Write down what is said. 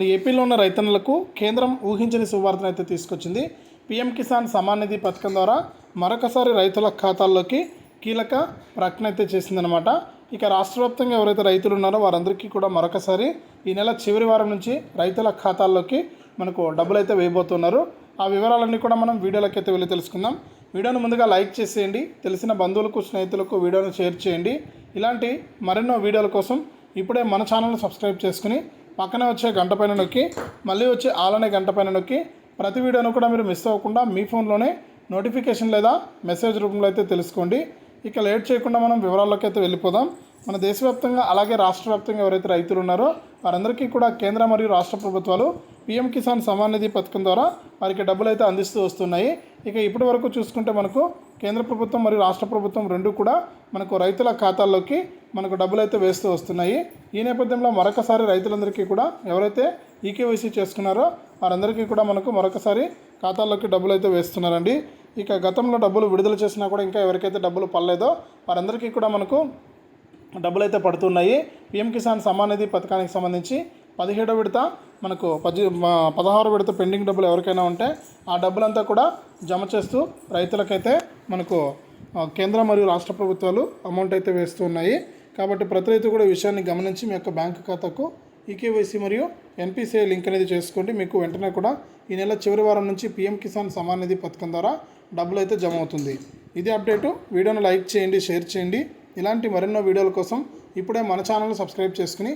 ఏపీలో ఉన్న రైతన్నులకు కేంద్రం ఊహించని శుభవార్తను అయితే తీసుకొచ్చింది. పీఎం కిసాన్ సమాన్ నిధి పథకం ద్వారా మరొకసారి రైతుల ఖాతాల్లోకి కీలక ప్రకటన అయితే చేసిందనమాట ఇక రాష్ట్ర వ్యాప్తంగా ఎవరైతే రైతులు ఉన్నారో వారందరికీ కూడా మరొకసారి ఈ నెల చివరి వారం నుంచి రైతుల ఖాతాల్లోకి మనకు డబ్బులు అయితే వేయబోతున్నారు. ఆ వివరాలన్నీ కూడా మనం వీడియోలోకి అయితే వెళ్ళి తెలుసుకుందాం. వీడియోను ముందుగా లైక్ చేసేయండి. తెలిసిన బంధువులకు స్నేహితులకు వీడియోను షేర్ చేయండి. ఇలాంటి మరెన్నో వీడియోల కోసం ఇప్పుడే మన ఛానల్ని సబ్స్క్రైబ్ చేసుకుని పక్కనే వచ్చే గంట పైన నొక్కి మళ్ళీ వచ్చే ఆలనే గంట పైన నొక్కి ప్రతి వీడియోను కూడా మీరు మిస్ అవ్వకుండా మీ ఫోన్లోనే నోటిఫికేషన్ లేదా మెసేజ్ రూపంలో అయితే తెలుసుకోండి. ఇక లేట్ చేయకుండా మనం వివరాల్లోకి అయితే వెళ్ళిపోదాం. మన దేశవ్యాప్తంగా అలాగే రాష్ట్ర వ్యాప్తంగా ఎవరైతే రైతులు ఉన్నారో వారందరికీ కూడా కేంద్ర మరియు రాష్ట్ర ప్రభుత్వాలు పీఎం కిసాన్ సమాన్ నిధి పథకం ద్వారా వారికి డబ్బులు అయితే అందిస్తూ వస్తున్నాయి. ఇక ఇప్పటి వరకు చూసుకుంటే మనకు కేంద్ర ప్రభుత్వం మరియు రాష్ట్ర ప్రభుత్వం రెండు కూడా మనకు రైతుల ఖాతాల్లోకి మనకు డబ్బులు అయితే వేస్తూ వస్తున్నాయి. ఈ నేపథ్యంలో మరొకసారి రైతులందరికీ కూడా ఎవరైతే ఈకేవైసీ చేసుకున్నారో వారందరికీ కూడా మనకు మరొకసారి ఖాతాల్లోకి డబ్బులు అయితే వేస్తున్నారండి. ఇక గతంలో డబ్బులు విడుదల చేసినా కూడా ఇంకా ఎవరికైతే డబ్బులు పడలేదో వారందరికీ కూడా మనకు డబ్బులు అయితే పడుతున్నాయి. పిఎం కిసాన్ సమ్మాన్ నిధి పథకానికి సంబంధించి పదిహేడో విడత మనకు పది పదహారు విడత పెండింగ్ డబ్బులు ఎవరికైనా ఉంటే ఆ డబ్బులంతా కూడా జమ చేస్తూ రైతులకైతే మనకు కేంద్ర మరియు రాష్ట్ర ప్రభుత్వాలు అమౌంట్ అయితే వేస్తూ ఉన్నాయి. కాబట్టి ప్రతి రైతు కూడా విషయాన్ని గమనించి మీ యొక్క బ్యాంక్ ఖాతాకు ఈకేవైసీ మరియు ఎన్పిసిఐ లింక్ అనేది చేసుకోండి. మీకు వెంటనే కూడా ఈ నెల చివరి వారం నుంచి పీఎం కిసాన్ సమాన్ నిధి పథకం ద్వారా డబ్బులు అయితే జమ అవుతుంది. ఇది అప్డేటు. వీడియోను లైక్ చేయండి షేర్ చేయండి. ఇలాంటి మరెన్నో వీడియోల కోసం ఇప్పుడే మన ఛానల్ సబ్స్క్రైబ్ చేసుకుని